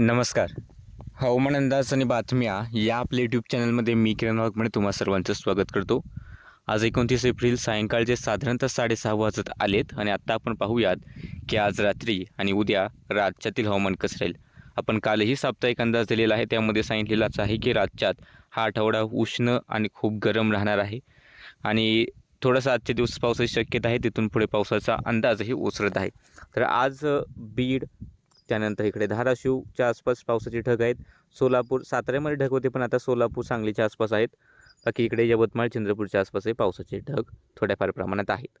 नमस्कार. हो, हवामान अंदाज आणि बातम्या या आपल्या यूट्यूब चॅनलमध्ये मी किरण वाघमणे तुम्हा सर्वांचं स्वागत करतो. आज एकोणतीस एप्रिल सायंकाळचे साधारणतः साडेसहा वाजत आलेत आणि आत्ता आपण पाहूयात की आज रात्री आणि उद्या राज्यातील हवामान कसं राहील. आपण कालही साप्ताहिक अंदाज दिलेला आहे त्यामध्ये सांगितलेलाच आहे की राज्यात हा आठवडा उष्ण आणि खूप गरम राहणार आहे. आणि थोडासा आजचे दिवस पावसाची शक्यता आहे तिथून पुढे पावसाचा अंदाजही ओसरत आहे. तर आज बीड त्यानंतर इकडे धाराशिवच्या आसपास पावसाचे ढग आहेत. सोलापूर साताऱ्यामध्ये ढग होते पण आता सोलापूर सांगलीच्या आसपास आहेत. बाकी इकडे यवतमाळ चंद्रपूरच्या आसपासही पावसाचे ढग थोड्याफार प्रमाणात आहेत.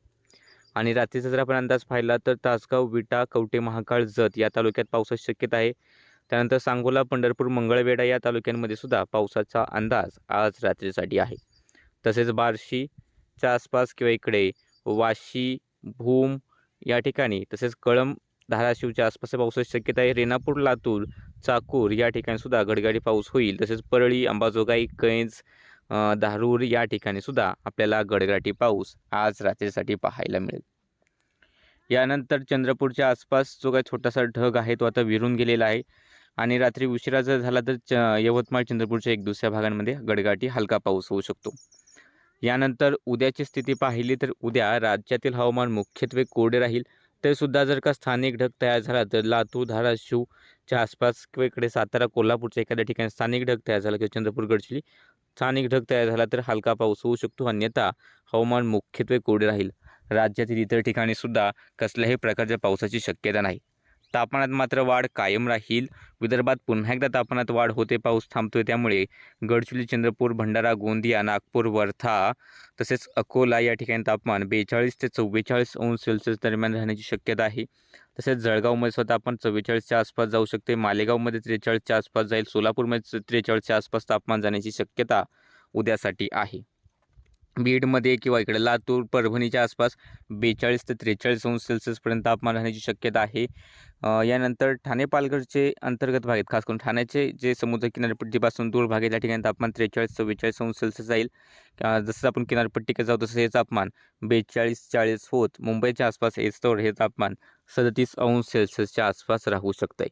आणि रात्रीचा जर आपण अंदाज पाहिला तर तासगाव विटा कवटे महाकाळ जत या तालुक्यात पावसाची शक्यता आहे. त्यानंतर सांगोला पंढरपूर मंगळवेढा या तालुक्यांमध्ये सुद्धा पावसाचा अंदाज आज रात्रीसाठी आहे. तसेच बार्शीच्या आसपास किंवा इकडे वाशी भूम या ठिकाणी तसेच कळंब धाराशिवच्या आसपास पावसाची शक्यता आहे. रेणापूर लातूर चाकूर या ठिकाणी सुद्धा घडघडी पाऊस होईल. तसेच परळी अंबाजोगाई कैंज धारूर या ठिकाणी सुद्धा आपल्याला गडगडाटी पाऊस आज रात्रीसाठी पाहायला मिळेल. यानंतर चंद्रपूरच्या आसपास जो काही छोटासा ढग आहे तो आता विरून गेलेला आहे. आणि रात्री उशिरा जर झाला तर च यवतमाळ चंद्रपूरच्या एक दुसऱ्या भागांमध्ये गडगाटी हलका पाऊस होऊ शकतो. यानंतर उद्याची स्थिती पाहिली तर उद्या राज्यातील हवामान मुख्यत्वे कोरडे राहील. तरीसुद्धा सुद्धा जर का स्थानिक ढग तयार झाला तर लातूर धाराशिवच्या आसपास किंवा इकडे सातारा कोल्हापूरच्या एखाद्या ठिकाणी स्थानिक ढग तयार झाला किंवा चंद्रपूर गडचिली स्थानिक ढग तयार झाला तर हलका पाऊस होऊ शकतो. अन्यथा हवामान मुख्यत्वे कोरडे राहील. राज्यातील इतर ठिकाणीसुद्धा कसल्याही प्रकारच्या पावसाची शक्यता नाही. तापमानात मात्र वाढ कायम राहील. विदर्भात पुन्हा एकदा तापमानात वाढ होते पाऊस थांबतोय त्यामुळे गडचिरोली चंद्रपूर भंडारा गोंदिया नागपूर वर्धा तसेच अकोला या ठिकाणी तापमान बेचाळीस ते चव्वेचाळीस अंश सेल्सिअस दरम्यान राहण्याची शक्यता आहे. तसेच जळगावमध्ये सुद्धा आपण चव्वेचाळीसच्या आसपास जाऊ शकते मालेगावमध्ये त्रेचाळीसच्या आसपास जाईल सोलापूरमध्ये त्रेचाळीसच्या आसपास तापमान जाण्याची शक्यता उद्यासाठी आहे. बीडमध्ये किंवा इकडे लातूर परभणीच्या आसपास बेचाळीस ते त्रेचाळीस अंश सेल्सिअसपर्यंत तापमान राहण्याची शक्यता आहे. यानंतर ठाणे पालघरचे अंतर्गत भाग आहेत. खास करून ठाण्याचे जे समुद्र किनारपट्टीपासून दूर भाग आहे त्या ठिकाणी तापमान त्रेचाळीस चव्वेचाळीस अंश सेल्सिअस जाईल जसं आपण किनारपट्टीकडे जाऊ तसं हे तापमान बेचाळीस चाळीस होत. मुंबईच्या आसपास येस्तोवर हे तापमान सदतीस अंश सेल्सिअसच्या आसपास राहू शकतं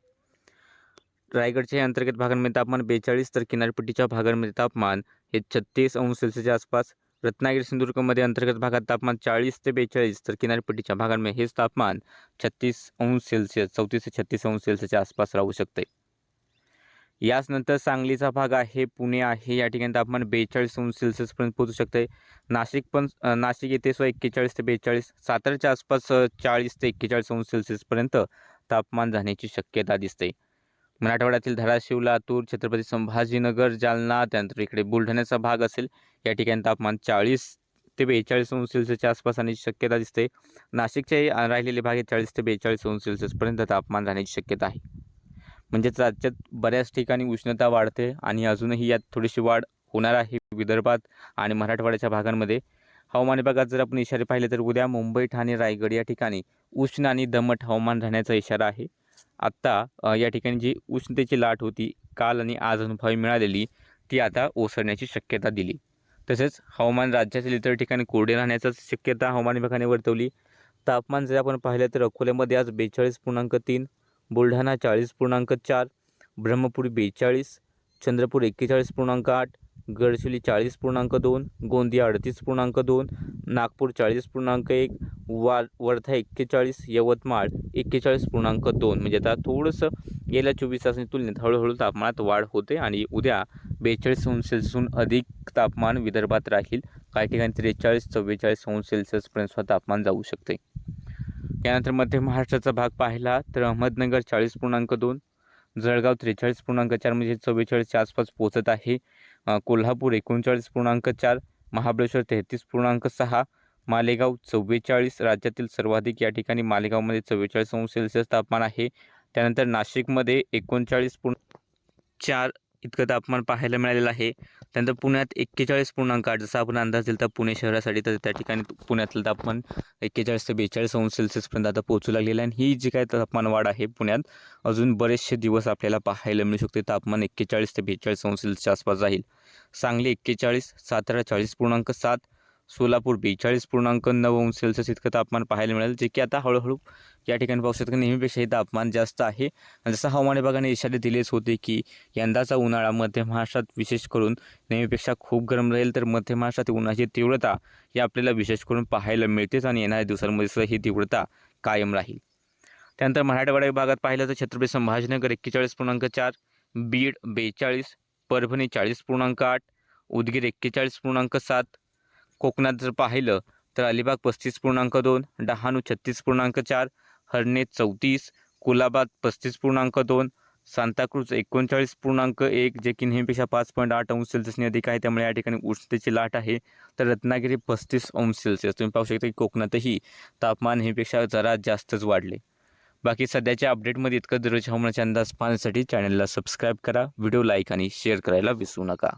रायगडच्या अंतर्गत भागांमध्ये तापमान बेचाळीस तर किनारपट्टीच्या भागांमध्ये तापमान हे छत्तीस अंश सेल्सिअसच्या आसपास रत्नागिरी सिंधुदुर्गमध्ये अंतर्गत भागात तापमान चाळीस ते बेचाळीस तर किनारपट्टीच्या भागांमध्ये हेच तापमान छत्तीस अंश सेल्सिअस चौतीस ते छत्तीस अंश सेल्सिअसच्या आसपास राहू शकते. याच नंतर सांगलीचा भाग आहे पुणे आहे या ठिकाणी तापमान बेचाळीस अंश सेल्सिअसपर्यंत पोहोचू शकते. नाशिक पण नाशिक येथे सो एक्केचाळीस ते बेचाळीस साताऱ्याच्या आसपास चाळीस ते एक्केचाळीस अंश सेल्सिअसपर्यंत तापमान जाण्याची शक्यता दिसते. मराठवाड्यातील धाराशिव लातूर छत्रपती संभाजीनगर जालना त्यानंतर इकडे बुलढाण्याचा भाग असेल या ठिकाणी तापमान चाळीस ते बेचाळीस अंश सेल्सिअसच्या आसपास राहण्याची शक्यता दिसते. नाशिकचे राहिलेले भाग हे चाळीस ते बेचाळीस अंश सेल्सिअसपर्यंत तापमान राहण्याची शक्यता आहे. म्हणजेच राज्यात बऱ्याच ठिकाणी उष्णता वाढते आणि अजूनही यात थोडीशी वाढ होणार आहे. विदर्भात आणि मराठवाड्याच्या भागांमध्ये हवामान विभागात जर आपण इशारे पाहिले तर उद्या मुंबई ठाणे रायगड या ठिकाणी उष्ण आणि दमट हवामान राहण्याचा इशारा आहे. आत्ता या ठिकाणी जी उष्णतेची लाट होती काल आणि आज अनुभवी मिळालेली ती आता ओसरण्याची शक्यता दिली. तसेच हवामान राज्यातील इतर ठिकाणी कोरडे राहण्याची शक्यता हवामान विभागाने वर्तवली. तापमान जर आपण पाहिलं तर अकोल्यामध्ये आज बेचाळीस पूर्णांक तीन बुलढाणा चाळीस पूर्णांक चार ब्रह्मपुरी बेचाळीस चंद्रपूर एक्केचाळीस पूर्णांक आठ गडचिरोली चाळीस पूर्णांक दोन गोंदिया अडतीस पूर्णांक दोन नागपूर चाळीस पूर्णांक एक वा वर्धा एक्केचाळीस यवतमाळ एक्केचाळीस पूर्णांक दोन. म्हणजे आता थोडंसं गेल्या चोवीस तासांच्या तुलनेत हळूहळू तापमानात वाढ होते आणि उद्या बेचाळीस अंश सेल्सिअसहून अधिक तापमान विदर्भात राहील. काही ठिकाणी त्रेचाळीस चव्वेचाळीस अंश सेल्सिअसपर्यंत तापमान जाऊ शकते. यानंतर मध्य महाराष्ट्राचा भाग पाहिला तर अहमदनगर चाळीस पूर्णांक दोन जळगाव त्रेचाळीस पूर्णांक चार म्हणजे चव्वेचाळीसच्या आसपास पोहोचत आहे. कोल्हापूर एकोणचाळीस पूर्णांक चार महाबळेश्वर तेहतीस पूर्णांक सहा मालेगाव चव्वेचाळीस राज्यातील सर्वाधिक या ठिकाणी मालेगावमध्ये चव्वेचाळीस अंश सेल्सिअस तापमान आहे. त्यानंतर नाशिकमध्ये एकोणचाळीस पूर्ण चार इतकं तापमान पाहायला मिळालेलं आहे. त्यानंतर पुण्यात एक्केचाळीस पूर्णांक आठ. जसा आपण अंदाज दिला पुणे शहरासाठी तर त्या ठिकाणी पुण्यातलं तापमान एक्केचाळीस ते बेचाळीस अंश सेल्सिअसपर्यंत आता पोहोचू लागलेलं आहे. आणि ही जी काय तापमान वाढ आहे पुण्यात अजून बरेचसे दिवस आपल्याला पाहायला मिळू शकते. तापमान एक्केचाळीस ते बेचाळीस अंश सेल्सिअसच्या आसपास जाईल. सांगली एक्केचाळीस सातारा चाळीस पूर्णांक सात सोलापूर बेचाळीस पूर्णांक नऊ अंश सेल्सिअस इतकं तापमान पाहायला मिळेल जे की आता हळूहळू या ठिकाणी पाहू शकतो नेहमीपेक्षा हे तापमान जास्त आहे. जसं हवामान विभागाने इशारे दिलेच होते की यंदाचा उन्हाळा मध्य महाराष्ट्रात विशेष करून नेहमीपेक्षा खूप गरम राहील तर मध्य महाराष्ट्रात उन्हाची तीव्रता ही आपल्याला विशेष करून पाहायला मिळतेच आणि येणाऱ्या दिवसांमध्ये सुद्धा ही तीव्रता कायम राहील. त्यानंतर मराठवाडा विभागात पाहिलं तर छत्रपती संभाजीनगर एक्केचाळीस पूर्णांक चार बीड बेचाळीस परभणी चाळीस पूर्णांक आठ उदगीर एक्केचाळीस पूर्णांक सात कोकणात जर पाहिलं तर अलिबाग पस्तीस पूर्णांक दोन डहाणू छत्तीस पूर्णांक चार हरणे चौतीस कुलाबाद पस्तीस पूर्णांक दोन सांताक्रूज एकोणचाळीस पूर्णांक एक जे की नेहमीपेक्षा पाच पॉईंट आठ अंश सेल्सिअसने अधिक आहे. त्यामुळे या ठिकाणी उष्णतेची लाट आहे. तर रत्नागिरी पस्तीस अंश सेल्सिअस. तुम्ही पाहू शकता की कोकणातही तापमान नेहमीपेक्षा जरा जास्तच वाढले. बाकी सध्याच्या अपडेटमध्ये इतकं दररोज हवामानाचे अंदाज पाहण्यासाठी चॅनलला सबस्क्राईब करा व्हिडिओ लाईक आणि शेअर करायला विसरू नका.